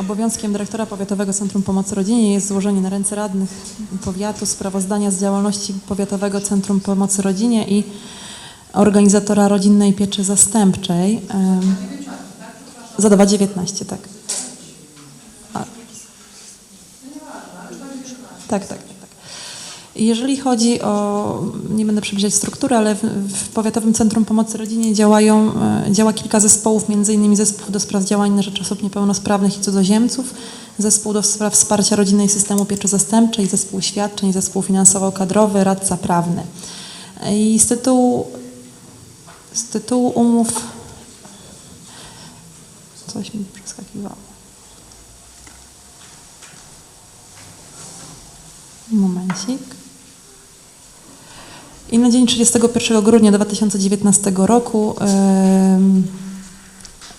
Obowiązkiem dyrektora Powiatowego Centrum Pomocy Rodzinie jest złożenie na ręce radnych powiatu sprawozdania z działalności Powiatowego Centrum Pomocy Rodzinie i organizatora rodzinnej pieczy zastępczej. Em, Za 2,19, tak. A. Tak. tak. Jeżeli chodzi o, nie będę przybliżać struktury, ale w, w Powiatowym Centrum Pomocy Rodzinie działają, e, działa kilka zespołów, innymi zespół do spraw działań na rzecz osób niepełnosprawnych i cudzoziemców, zespół do spraw wsparcia rodziny i systemu pieczy zastępczej, zespół świadczeń, zespół finansowo-kadrowy, radca prawny. I z tytułu, z tytułu umów coś mi przeskakiwało. Momencik. I na dzień 31 grudnia 2019 roku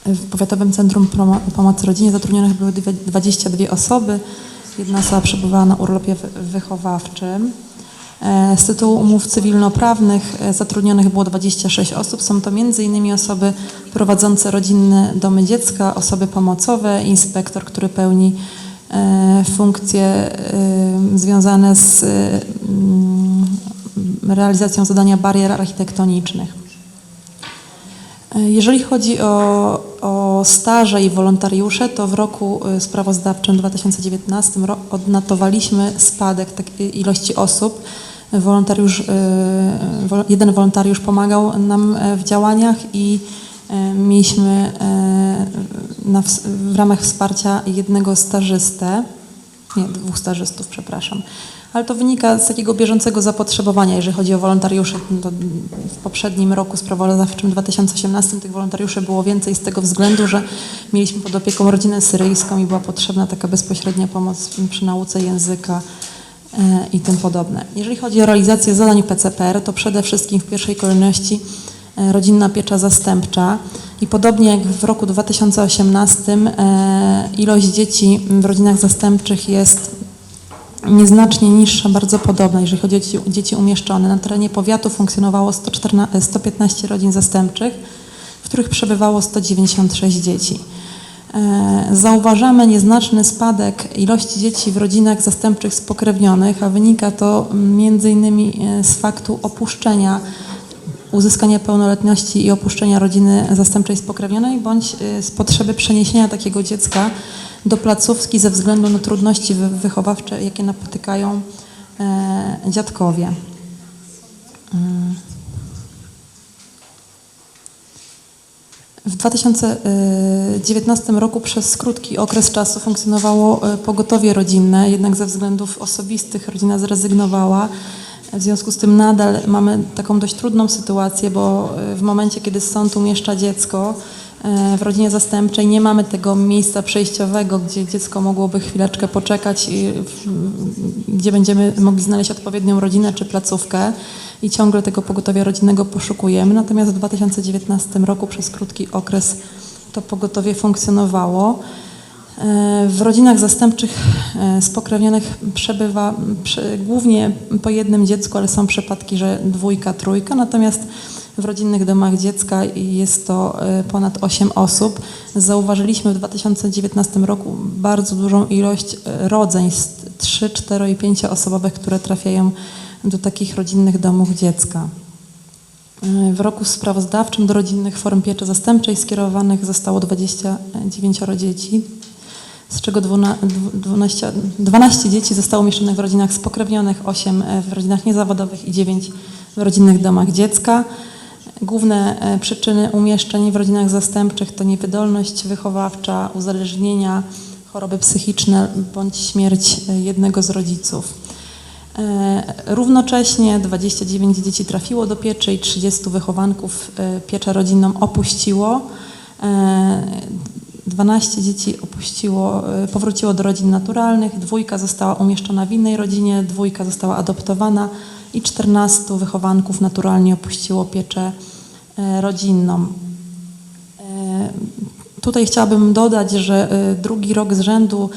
w Powiatowym Centrum Pomocy Rodzinie zatrudnionych były dwie- 22 osoby. Jedna osoba przebywała na urlopie wy- wychowawczym. E, Z tytułu umów cywilnoprawnych e, zatrudnionych było 26 osób. Są to m.in. osoby prowadzące rodzinne domy dziecka, osoby pomocowe, inspektor, który pełni e, funkcje związane z realizacją zadania barier architektonicznych. E, Jeżeli chodzi o, o staże i wolontariusze, to w roku y, sprawozdawczym 2019 ro- odnotowaliśmy spadek tak, ilości osób. Wolontariusz, wol- jeden wolontariusz pomagał nam e, w działaniach i e, mieliśmy e, na, w ramach wsparcia jednego stażystę, nie, dwóch stażystów, przepraszam. Ale to wynika z takiego bieżącego zapotrzebowania, jeżeli chodzi o wolontariuszy. W poprzednim roku sprawozdawczym 2018 tych wolontariuszy było więcej z tego względu, że mieliśmy pod opieką rodzinę syryjską i była potrzebna taka bezpośrednia pomoc przy nauce języka e, i tym podobne. Jeżeli chodzi o realizację zadań PCPR, to przede wszystkim w pierwszej kolejności e, rodzinna piecza zastępcza i podobnie jak w roku 2018 e, ilość dzieci w rodzinach zastępczych jest nieznacznie niższa, bardzo podobna, jeżeli chodzi o dzieci, dzieci umieszczone. Na terenie powiatu funkcjonowało 114, 115 rodzin zastępczych, w których przebywało 196 dzieci. E, Zauważamy nieznaczny spadek ilości dzieci w rodzinach zastępczych spokrewnionych, a wynika to innymi e, z faktu opuszczenia uzyskania pełnoletności i opuszczenia rodziny zastępczej spokrewnionej bądź z potrzeby przeniesienia takiego dziecka do placówki ze względu na trudności wy- wychowawcze, jakie napotykają e, dziadkowie. W 2019 roku przez krótki okres czasu funkcjonowało e, pogotowie rodzinne, jednak ze względów osobistych rodzina zrezygnowała. W związku z tym nadal mamy taką dość trudną sytuację, bo e, w momencie, kiedy sąd umieszcza dziecko e, w rodzinie zastępczej, nie mamy tego miejsca przejściowego, gdzie dziecko mogłoby chwileczkę poczekać, i gdzie będziemy mogli znaleźć odpowiednią rodzinę czy placówkę i ciągle tego pogotowia rodzinnego poszukujemy. Natomiast w 2019 roku przez krótki okres to pogotowie funkcjonowało. E, W rodzinach zastępczych e, spokrewnionych przebywa przy, głównie po jednym dziecku, ale są przypadki, że dwójka, trójka, natomiast w rodzinnych domach dziecka jest to e, ponad 8 osób. Zauważyliśmy w 2019 roku bardzo dużą ilość e, rodzeństw 3, 4 i 5 osobowych, które trafiają do takich rodzinnych domów dziecka. E, W roku sprawozdawczym do rodzinnych form pieczy zastępczej skierowanych zostało 29 dzieci, z czego 12, 12 dzieci zostało umieszczonych w rodzinach spokrewnionych, 8 w rodzinach niezawodowych i 9 w rodzinnych domach dziecka. Główne e, przyczyny umieszczeń w rodzinach zastępczych to niewydolność wychowawcza, uzależnienia, choroby psychiczne bądź śmierć e, jednego z rodziców. E, Równocześnie 29 dzieci trafiło do pieczy i 30 wychowanków e, pieczę rodzinną opuściło. E, 12 dzieci opuściło, e, powróciło do rodzin naturalnych, dwójka została umieszczona w innej rodzinie, dwójka została adoptowana i 14 wychowanków naturalnie opuściło pieczę e, rodzinną. E, Tutaj chciałabym dodać, że e, drugi rok z rzędu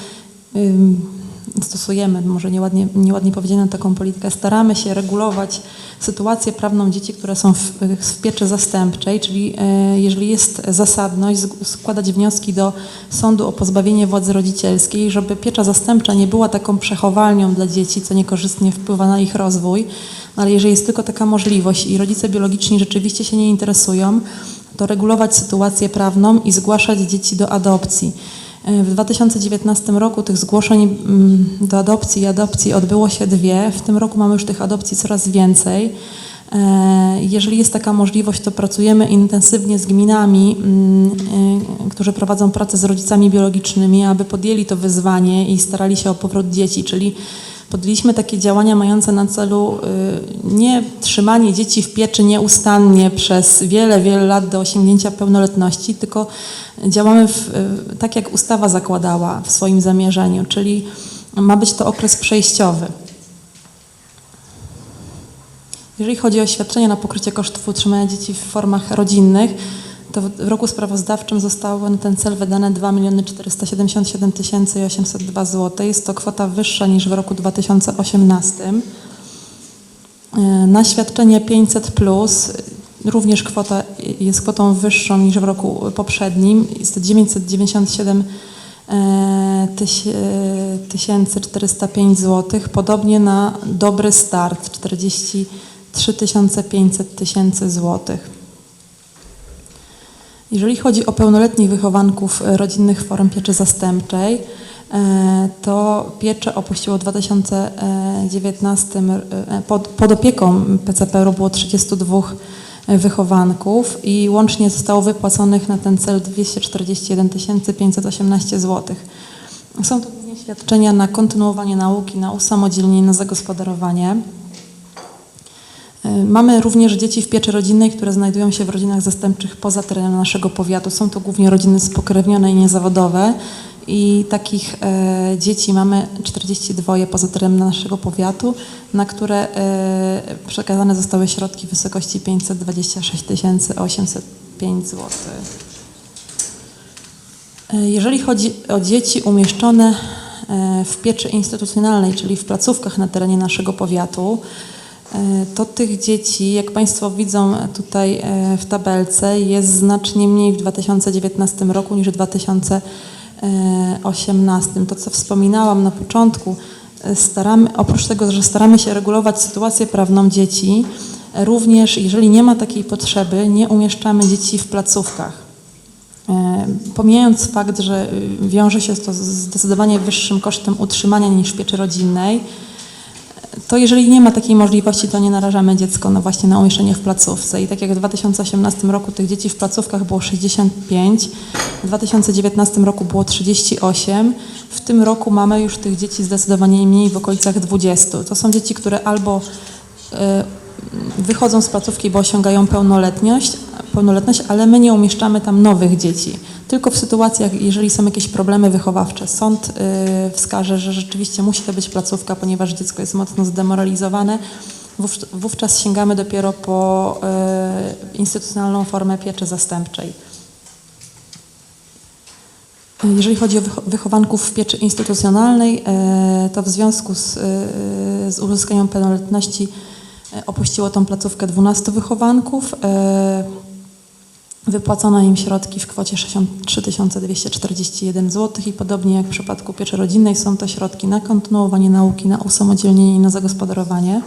stosujemy, może nieładnie, nieładnie powiedziane, taką politykę, staramy się regulować sytuację prawną dzieci, które są w, w pieczy zastępczej, czyli e, jeżeli jest zasadność, składać wnioski do sądu o pozbawienie władzy rodzicielskiej, żeby piecza zastępcza nie była taką przechowalnią dla dzieci, co niekorzystnie wpływa na ich rozwój, no ale jeżeli jest tylko taka możliwość i rodzice biologiczni rzeczywiście się nie interesują, to regulować sytuację prawną i zgłaszać dzieci do adopcji. W 2019 roku tych zgłoszeń mm, do adopcji i adopcji odbyło się dwie. W tym roku mamy już tych adopcji coraz więcej. E, Jeżeli jest taka możliwość, to pracujemy intensywnie z gminami, mm, e, którzy prowadzą pracę z rodzicami biologicznymi, aby podjęli to wyzwanie i starali się o powrót dzieci, czyli podjęliśmy takie działania mające na celu y, nie trzymanie dzieci w pieczy nieustannie przez wiele, wiele lat do osiągnięcia pełnoletności, tylko działamy w, y, tak, jak ustawa zakładała w swoim zamierzeniu, czyli ma być to okres przejściowy. Jeżeli chodzi o świadczenia na pokrycie kosztów utrzymania dzieci w formach rodzinnych, to w roku sprawozdawczym zostało na ten cel wydane 2 477 802 zł. Jest to kwota wyższa niż w roku 2018. E, Na świadczenie 500 plus również kwota jest kwotą wyższą niż w roku poprzednim. Jest to 997 e, tyś- e, tysięcy 405 zł. Podobnie na dobry start 43 500 tysięcy złotych. Jeżeli chodzi o pełnoletnich wychowanków e, rodzinnych form pieczy zastępczej, e, to pieczę opuściło w 2019 e, pod, pod opieką PCPR było 32 wychowanków i łącznie zostało wypłaconych na ten cel 241 518 zł. Są to głównie świadczenia na kontynuowanie nauki, na usamodzielnienie, na zagospodarowanie. Mamy również dzieci w pieczy rodzinnej, które znajdują się w rodzinach zastępczych poza terenem naszego powiatu. Są to głównie rodziny spokrewnione i niezawodowe i takich e, dzieci mamy 42 poza terenem naszego powiatu, na które e, przekazane zostały środki w wysokości 526 805 zł. Jeżeli chodzi o dzieci umieszczone e, w pieczy instytucjonalnej, czyli w placówkach na terenie naszego powiatu, to tych dzieci, jak Państwo widzą tutaj e, w tabelce, jest znacznie mniej w 2019 roku niż w 2018. To, co wspominałam na początku, e, staramy, oprócz tego, że staramy się regulować sytuację prawną dzieci, e, również jeżeli nie ma takiej potrzeby, nie umieszczamy dzieci w placówkach. E, Pomijając fakt, że wiąże się to z zdecydowanie wyższym kosztem utrzymania niż pieczy rodzinnej, to jeżeli nie ma takiej możliwości, to nie narażamy dziecko no właśnie na umieszczenie w placówce. I tak jak w 2018 roku tych dzieci w placówkach było 65, w 2019 roku było 38, w tym roku mamy już tych dzieci zdecydowanie mniej w okolicach 20. To są dzieci, które albo e, wychodzą z placówki, bo osiągają pełnoletność, pełnoletność, ale my nie umieszczamy tam nowych dzieci. Tylko w sytuacjach, jeżeli są jakieś problemy wychowawcze, sąd y, wskaże, że rzeczywiście musi to być placówka, ponieważ dziecko jest mocno zdemoralizowane, wów- wówczas sięgamy dopiero po y, instytucjonalną formę pieczy zastępczej. Jeżeli chodzi o wycho- wychowanków w pieczy instytucjonalnej, e, to w związku z, e, z uzyskaniem pełnoletności opuściło tą placówkę 12 wychowanków. Wypłacono im środki w kwocie 63 241 zł i podobnie jak w przypadku pieczy rodzinnej są to środki na kontynuowanie nauki, na usamodzielnienie i na zagospodarowanie.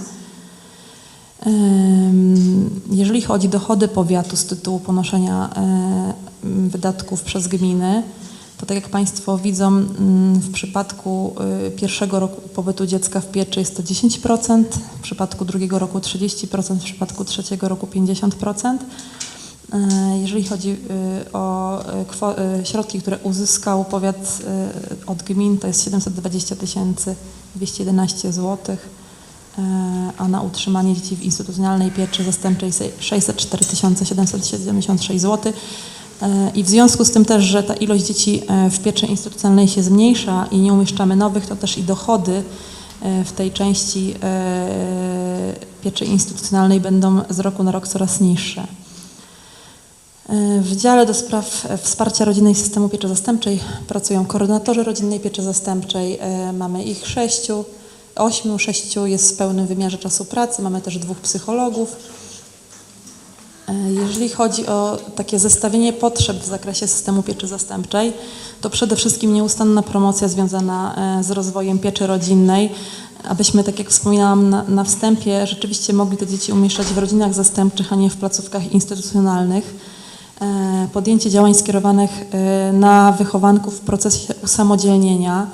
Jeżeli chodzi o dochody powiatu z tytułu ponoszenia wydatków przez gminy, to tak jak Państwo widzą, w przypadku y, pierwszego roku pobytu dziecka w pieczy jest to 10%, w przypadku drugiego roku 30%, w przypadku trzeciego roku 50%. E, Jeżeli chodzi y, o kwo- y, środki, które uzyskał powiat od gmin, to jest 720 211 zł, a na utrzymanie dzieci w instytucjonalnej pieczy zastępczej se- 604 776 zł. E, I w związku z tym też, że ta ilość dzieci e, w pieczy instytucjonalnej się zmniejsza i nie umieszczamy nowych, to też i dochody e, w tej części e, pieczy instytucjonalnej będą z roku na rok coraz niższe. W dziale do spraw e, wsparcia rodziny i systemu pieczy zastępczej pracują koordynatorzy rodzinnej pieczy zastępczej. E, Mamy ich sześciu, ośmiu, sześciu jest w pełnym wymiarze czasu pracy. Mamy też dwóch psychologów. E, Jeżeli chodzi o takie zestawienie potrzeb w zakresie systemu pieczy zastępczej, to przede wszystkim nieustanna promocja związana z rozwojem pieczy rodzinnej, abyśmy, tak jak wspominałam na, na wstępie, rzeczywiście mogli te dzieci umieszczać w rodzinach zastępczych, a nie w placówkach instytucjonalnych. E, Podjęcie działań skierowanych e, na wychowanków w procesie usamodzielnienia,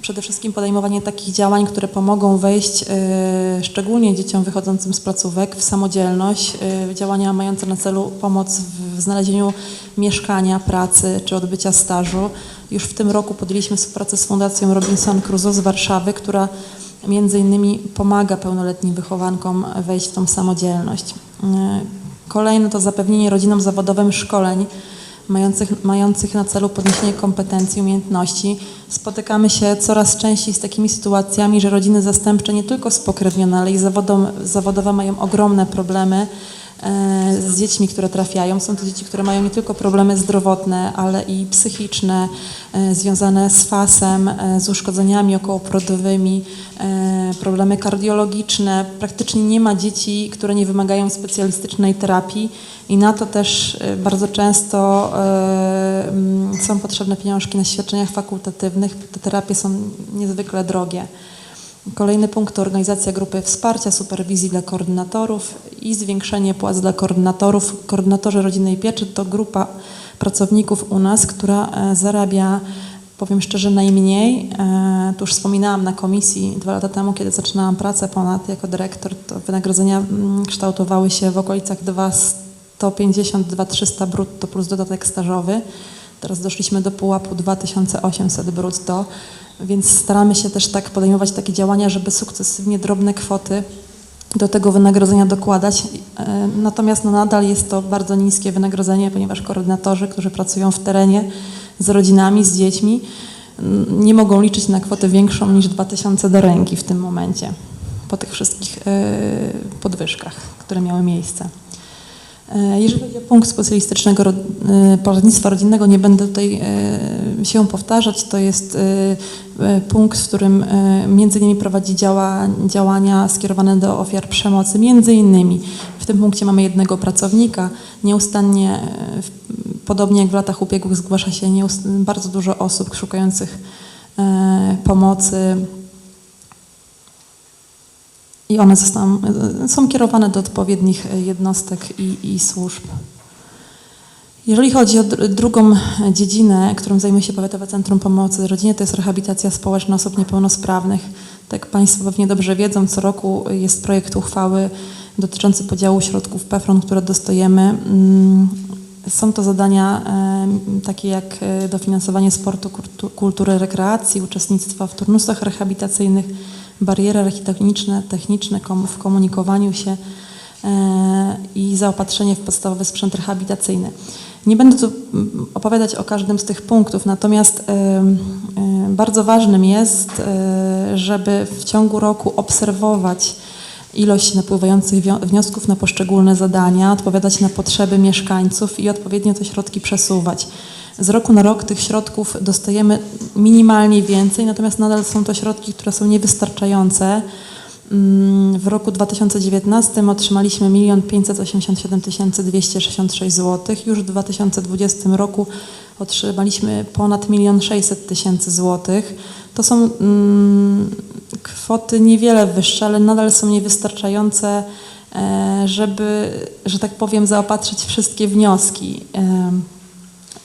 przede wszystkim podejmowanie takich działań, które pomogą wejść e, szczególnie dzieciom wychodzącym z placówek w samodzielność, działania mające na celu pomoc w znalezieniu mieszkania, pracy czy odbycia stażu. Już w tym roku podjęliśmy współpracę z Fundacją Robinson Crusoe z Warszawy, która między innymi pomaga pełnoletnim wychowankom wejść w tą samodzielność. Kolejne to zapewnienie rodzinom zawodowym szkoleń mających, mających na celu podniesienie kompetencji, umiejętności. Spotykamy się coraz częściej z takimi sytuacjami, że rodziny zastępcze nie tylko spokrewnione, ale i zawodowe mają ogromne problemy z dziećmi, które trafiają. Są to dzieci, które mają nie tylko problemy zdrowotne, ale i psychiczne, e, związane z fasem, e, z uszkodzeniami okołoporodowymi, e, problemy kardiologiczne. Praktycznie nie ma dzieci, które nie wymagają specjalistycznej terapii i na to też e, bardzo często e, są potrzebne pieniążki na świadczeniach fakultatywnych. Te terapie są niezwykle drogie. Kolejny punkt to organizacja grupy wsparcia, superwizji dla koordynatorów i zwiększenie płac dla koordynatorów. Koordynatorzy rodzinnej pieczy to grupa pracowników u nas, która e, zarabia, powiem szczerze, najmniej. E, Tu już wspominałam na komisji dwa lata temu, kiedy zaczynałam pracę ponad jako dyrektor, to wynagrodzenia mm, kształtowały się w okolicach 250-2300 brutto plus dodatek stażowy. Teraz doszliśmy do pułapu 2800 brutto, więc staramy się też tak podejmować takie działania, żeby sukcesywnie drobne kwoty do tego wynagrodzenia dokładać. E, Natomiast no, nadal jest to bardzo niskie wynagrodzenie, ponieważ koordynatorzy, którzy pracują w terenie z rodzinami, z dziećmi, nie mogą liczyć na kwotę większą niż 2000 do ręki w tym momencie, po tych wszystkich e, podwyżkach, które miały miejsce. E, Jeżeli chodzi o punkt specjalistycznego e, poradnictwa rodzinnego, nie będę tutaj e, się powtarzać. To jest punkt, w którym między innymi prowadzi działa, działania skierowane do ofiar przemocy. Między innymi w tym punkcie mamy jednego pracownika. Nieustannie, podobnie jak w latach ubiegłych, zgłasza się bardzo dużo osób szukających pomocy. I one zostaną, są kierowane do odpowiednich jednostek i, i służb. Jeżeli chodzi o dr- drugą dziedzinę, którą zajmuje się Powiatowe Centrum Pomocy Rodzinie, to jest rehabilitacja społeczna osób niepełnosprawnych. Tak jak Państwo pewnie dobrze wiedzą, co roku jest projekt uchwały dotyczący podziału środków PEFRON, które dostajemy. Mm, Są to zadania takie jak e, dofinansowanie sportu, kultu- kultury, rekreacji, uczestnictwa w turnusach rehabilitacyjnych, bariery architektoniczne, techniczne w komunikowaniu się e, i zaopatrzenie w podstawowy sprzęt rehabilitacyjny. Nie będę tu mm, opowiadać o każdym z tych punktów, natomiast bardzo ważnym jest, e, żeby w ciągu roku obserwować ilość napływających wniosków na poszczególne zadania, odpowiadać na potrzeby mieszkańców i odpowiednio te środki przesuwać. Z roku na rok tych środków dostajemy minimalnie więcej, natomiast nadal są to środki, które są niewystarczające. Mm, W roku 2019 otrzymaliśmy 1 587 266 zł. Już w 2020 roku otrzymaliśmy ponad 1 600 tysięcy złotych. To są mm, kwoty niewiele wyższe, ale nadal są niewystarczające, e, żeby, że tak powiem, zaopatrzyć wszystkie wnioski.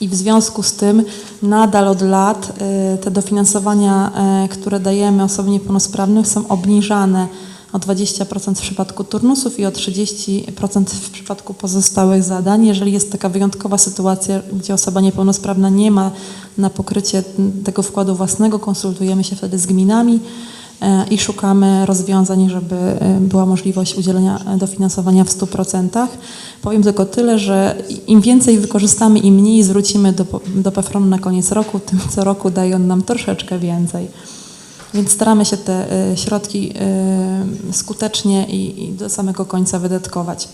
I w związku z tym nadal od lat y, te dofinansowania, y, które dajemy osobom niepełnosprawnym są obniżane o 20% w przypadku turnusów i o 30% w przypadku pozostałych zadań. Jeżeli jest taka wyjątkowa sytuacja, gdzie osoba niepełnosprawna nie ma na pokrycie tego wkładu własnego, konsultujemy się wtedy z gminami i szukamy rozwiązań, żeby e, była możliwość udzielenia e, dofinansowania w 100%. Powiem tylko tyle, że im więcej wykorzystamy i mniej zwrócimy do, do PFRON na koniec roku, tym co roku daje on nam troszeczkę więcej. Więc staramy się te e, środki skutecznie i do samego końca wydatkować.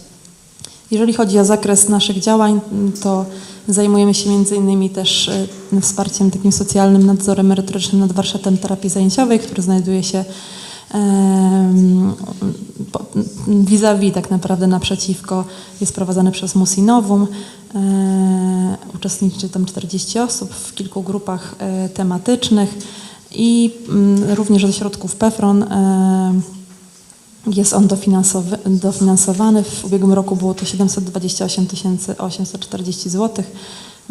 Jeżeli chodzi o zakres naszych działań, to zajmujemy się między innymi też e, wsparciem takim socjalnym, nadzorem merytorycznym nad warsztatem terapii zajęciowej, który znajduje się vis-a-vis tak naprawdę naprzeciwko, jest prowadzony przez Musinowum. E, uczestniczy tam 40 osób w kilku grupach e, tematycznych i mm, również ze środków PEFRON jest on dofinansowany. W ubiegłym roku było to 728 840 zł.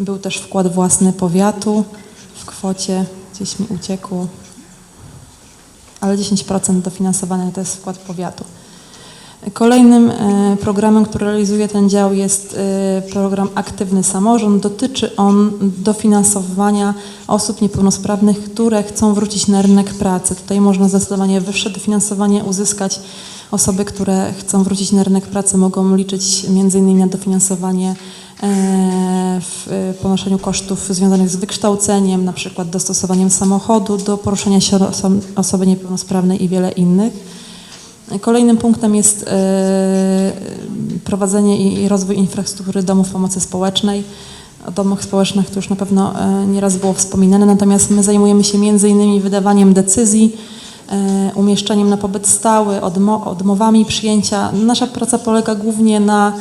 Był też wkład własny powiatu w kwocie, gdzieś mi uciekło, ale 10% dofinansowane to jest wkład powiatu. Kolejnym e, programem, który realizuje ten dział jest e, program Aktywny Samorząd. Dotyczy on dofinansowania osób niepełnosprawnych, które chcą wrócić na rynek pracy. Tutaj można zdecydowanie wyższe dofinansowanie uzyskać. Osoby, które chcą wrócić na rynek pracy mogą liczyć m.in. na dofinansowanie e, w ponoszeniu kosztów związanych z wykształceniem, na przykład dostosowaniem samochodu do poruszania się oso- osoby niepełnosprawnej i wiele innych. Kolejnym punktem jest e, prowadzenie i rozwój infrastruktury domów pomocy społecznej. O domach społecznych to już na pewno e, nieraz było wspominane, natomiast my zajmujemy się między innymi wydawaniem decyzji, e, umieszczeniem na pobyt stały, odmo- odmowami przyjęcia. Nasza praca polega głównie na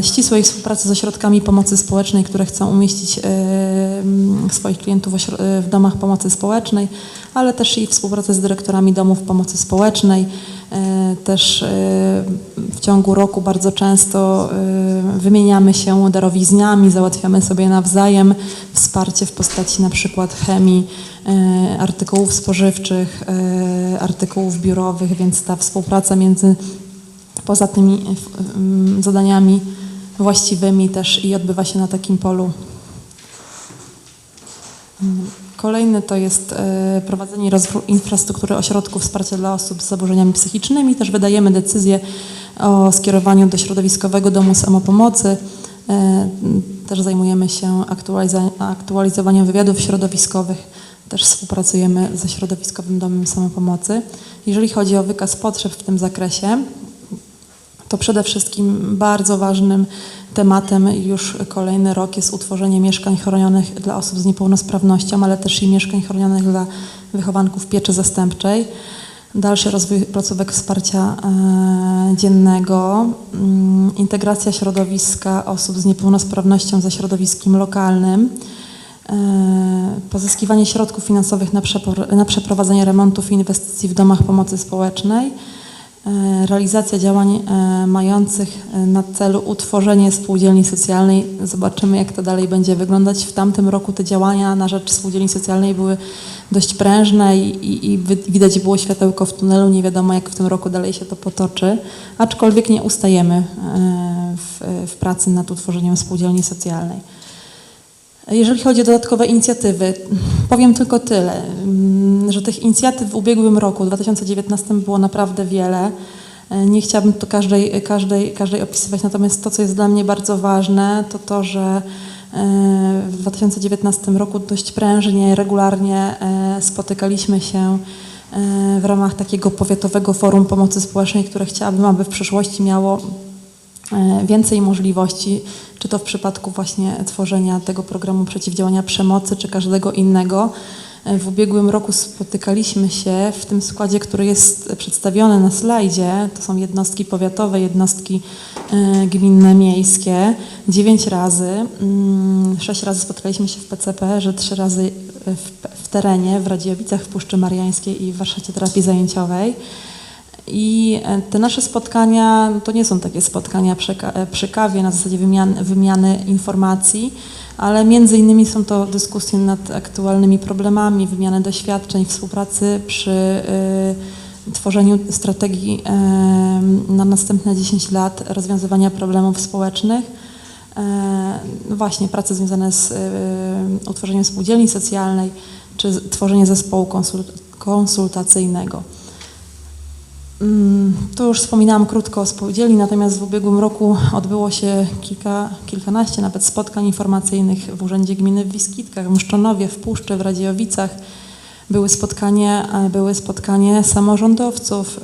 ścisłej współpracy z ośrodkami pomocy społecznej, które chcą umieścić swoich klientów e, w domach pomocy społecznej, ale też i współpracę z dyrektorami domów pomocy społecznej. E, Też e, w ciągu roku bardzo często wymieniamy się darowiznami, załatwiamy sobie nawzajem wsparcie w postaci na przykład chemii, artykułów spożywczych, artykułów biurowych, więc ta współpraca między poza tymi zadaniami właściwymi też i odbywa się na takim polu Kolejny to jest e, prowadzenie i rozwój infrastruktury ośrodków wsparcia dla osób z zaburzeniami psychicznymi. Też wydajemy decyzję o skierowaniu do środowiskowego domu samopomocy. E, Też zajmujemy się aktualizowaniem wywiadów środowiskowych. Też współpracujemy ze środowiskowym domem samopomocy. Jeżeli chodzi o wykaz potrzeb w tym zakresie, to przede wszystkim bardzo ważnym tematem już kolejny rok jest utworzenie mieszkań chronionych dla osób z niepełnosprawnością, ale też i mieszkań chronionych dla wychowanków pieczy zastępczej. Dalszy rozwój placówek wsparcia e, dziennego, mm, integracja środowiska osób z niepełnosprawnością ze środowiskiem lokalnym, e, pozyskiwanie środków finansowych na, przeprowadzenie remontów i inwestycji w domach pomocy społecznej, realizacja działań e, mających e, na celu utworzenie spółdzielni socjalnej. Zobaczymy, jak to dalej będzie wyglądać. W tamtym roku te działania na rzecz spółdzielni socjalnej były dość prężne i, i, i widać było światełko w tunelu. Nie wiadomo, jak w tym roku dalej się to potoczy, aczkolwiek nie ustajemy e, w, w pracy nad utworzeniem spółdzielni socjalnej. Jeżeli chodzi o dodatkowe inicjatywy, powiem tylko tyle, mm, że tych inicjatyw w ubiegłym roku, w 2019 było naprawdę wiele. E, Nie chciałabym tu każdej, każdej, każdej opisywać, natomiast to, co jest dla mnie bardzo ważne, to to, że e, w 2019 roku dość prężnie, regularnie e, spotykaliśmy się w ramach takiego powiatowego forum pomocy społecznej, które chciałabym, aby w przyszłości miało więcej możliwości, czy to w przypadku właśnie tworzenia tego programu przeciwdziałania przemocy, czy każdego innego. E, W ubiegłym roku spotykaliśmy się w tym składzie, który jest przedstawiony na slajdzie. To są jednostki powiatowe, jednostki e, gminne, miejskie. Dziewięć razy. Mm, Sześć razy spotkaliśmy się w PCP, że trzy razy w, w terenie, w Radziowicach, w Puszczy Mariańskiej i w warsztacie terapii zajęciowej. I e, te nasze spotkania to nie są takie spotkania przy, e, przy kawie na zasadzie wymiany, wymiany informacji, ale między innymi są to dyskusje nad aktualnymi problemami, wymiany doświadczeń, współpracy przy y, tworzeniu strategii e, na następne 10 lat rozwiązywania problemów społecznych. No właśnie, prace związane z y, utworzeniem spółdzielni socjalnej czy tworzenie zespołu konsult- konsultacyjnego. Mm, Tu już wspominałam krótko o spółdzielni, natomiast w ubiegłym roku odbyło się kilka, kilkanaście nawet spotkań informacyjnych w Urzędzie Gminy w Wiskitkach, w Mszczonowie, w Puszczy, w Radziowicach. Były spotkanie, e, były spotkanie samorządowców e,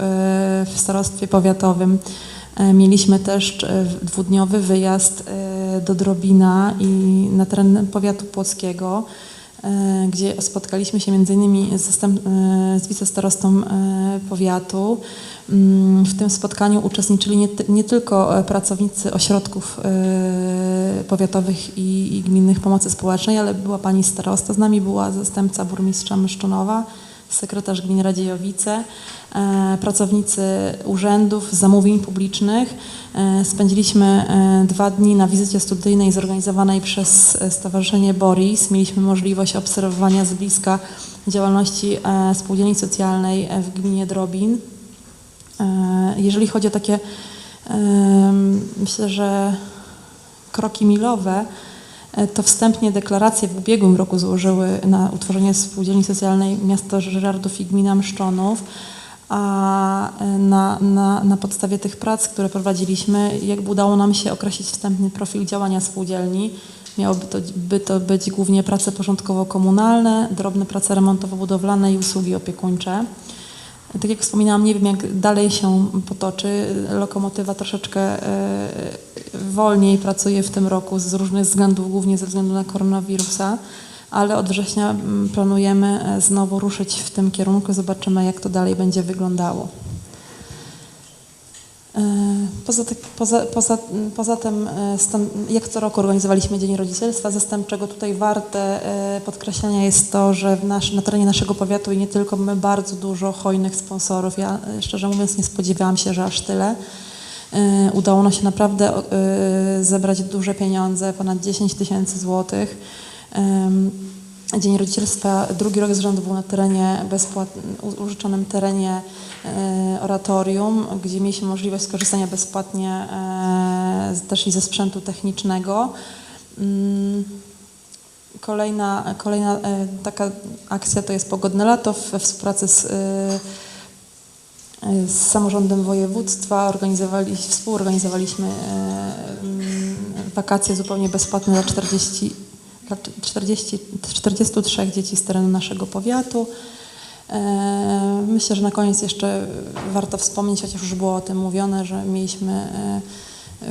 w starostwie powiatowym. E, Mieliśmy też dwudniowy wyjazd do Drobina i na teren powiatu płockiego, gdzie spotkaliśmy się między z, e, z wicestarostą e, powiatu. Mm, W tym spotkaniu uczestniczyli nie, nie tylko e, pracownicy ośrodków e, powiatowych i, i gminnych pomocy społecznej, ale była pani starosta z nami, była zastępca burmistrza Myszczonowa, sekretarz gminy Radziejowice, e, pracownicy urzędów, zamówień publicznych. E, Spędziliśmy e, dwa dni na wizycie studyjnej zorganizowanej przez Stowarzyszenie Boris. Mieliśmy możliwość obserwowania z bliska działalności spółdzielni socjalnej w gminie Drobin. Jeżeli chodzi o takie, myślę, że kroki milowe, to wstępnie deklaracje w ubiegłym roku złożyły na utworzenie spółdzielni socjalnej miasto Żyrardów i gmina Mszczonów, a e, na, na, na podstawie tych prac, które prowadziliśmy, jakby udało nam się określić wstępny profil działania spółdzielni. Miałoby to, by to być głównie prace porządkowo-komunalne, drobne prace remontowo-budowlane i usługi opiekuńcze. Tak jak wspominałam, nie wiem jak dalej się potoczy. Lokomotywa troszeczkę e, wolniej pracuje w tym roku z różnych względów, głównie ze względu na koronawirusa, ale od września mm, planujemy e, znowu ruszyć w tym kierunku. Zobaczymy jak to dalej będzie wyglądało. E, Poza, ty- poza, poza, poza tym, e, jak co roku organizowaliśmy Dzień Rodzicielstwa Zastępczego, tutaj warte podkreślenia jest to, że nasz, na terenie naszego powiatu i nie tylko mamy bardzo dużo hojnych sponsorów. Ja szczerze mówiąc nie spodziewałam się, że aż tyle. E, Udało nam się naprawdę e, zebrać duże pieniądze, ponad 10 tysięcy złotych. Em, Dzień Rodzicielstwa drugi rok z rzędu był na terenie bezpłatnym, użyczonym terenie e, oratorium, gdzie mieliśmy możliwość skorzystania bezpłatnie e, też i ze sprzętu technicznego. Mm, Kolejna, kolejna e, taka akcja to jest Pogodne Lato we współpracy z, e, z samorządem województwa. Organizowali, współorganizowaliśmy e, mm, wakacje zupełnie bezpłatne dla 40, dla 40, 43 dzieci z terenu naszego powiatu. E, Myślę, że na koniec jeszcze warto wspomnieć, chociaż już było o tym mówione, że mieliśmy e,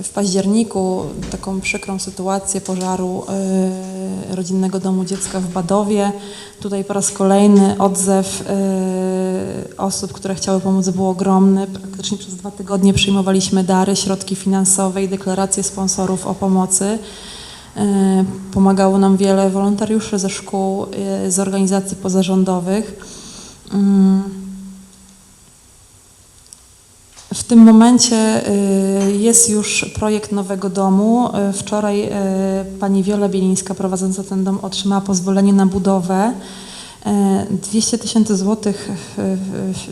w październiku taką przykrą sytuację pożaru e, rodzinnego domu dziecka w Badowie. Tutaj po raz kolejny odzew e, osób, które chciały pomóc był ogromny. Praktycznie przez dwa tygodnie przyjmowaliśmy dary, środki finansowe i deklaracje sponsorów o pomocy. E, Pomagało nam wiele wolontariuszy ze szkół, z organizacji pozarządowych. Mm. W tym momencie y, jest już projekt nowego domu. Y, Wczoraj y, pani Wiola Bielińska prowadząca ten dom otrzymała pozwolenie na budowę. Y, 200 tysięcy złotych,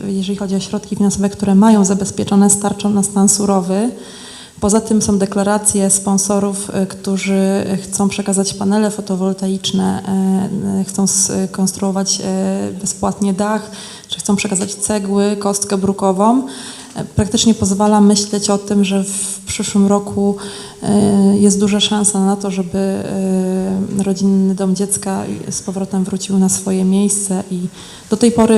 jeżeli chodzi o środki finansowe, które mają zabezpieczone, starczą na stan surowy. Poza tym są deklaracje sponsorów, którzy chcą przekazać panele fotowoltaiczne, chcą skonstruować bezpłatnie dach, czy chcą przekazać cegły, kostkę brukową. E, Praktycznie pozwala myśleć o tym, że w przyszłym roku y, jest duża szansa na to, żeby y, rodzinny dom dziecka z powrotem wrócił na swoje miejsce i do tej pory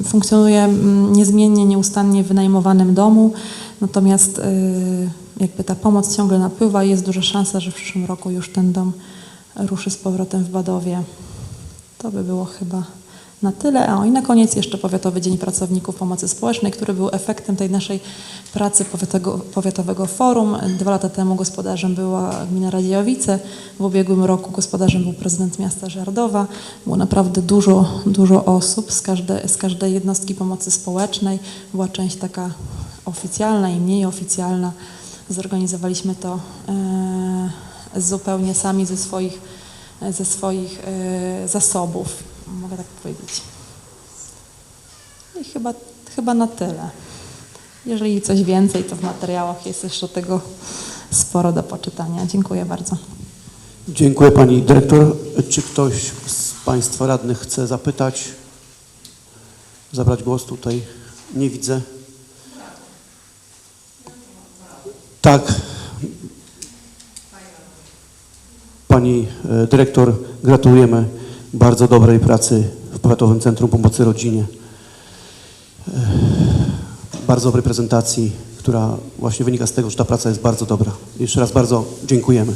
y, funkcjonuje niezmiennie, nieustannie w wynajmowanym domu. Natomiast jakby ta pomoc ciągle napływa i jest duża szansa, że w przyszłym roku już ten dom ruszy z powrotem w Badowie. To by było chyba na tyle. A i na koniec jeszcze Powiatowy Dzień Pracowników Pomocy Społecznej, który był efektem tej naszej pracy powiatowego, powiatowego forum. Dwa lata temu gospodarzem była gmina Radziejowice, w ubiegłym roku gospodarzem był prezydent miasta Żardowa. Było naprawdę dużo, dużo osób z, każde, z każdej jednostki pomocy społecznej. Była część taka oficjalna i mniej oficjalna. Zorganizowaliśmy to e, zupełnie sami ze swoich, ze swoich e, zasobów, mogę tak powiedzieć. I chyba, chyba na tyle. Jeżeli coś więcej, to w materiałach jest jeszcze tego sporo do poczytania. Dziękuję bardzo. Dziękuję Pani Dyrektor. Czy ktoś z Państwa radnych chce zapytać? Zabrać głos tutaj? Nie widzę. Tak. Pani e, Dyrektor, gratulujemy bardzo dobrej pracy w Powiatowym Centrum Pomocy Rodzinie. Bardzo dobrej prezentacji, która właśnie wynika z tego, że ta praca jest bardzo dobra. Jeszcze raz bardzo dziękujemy.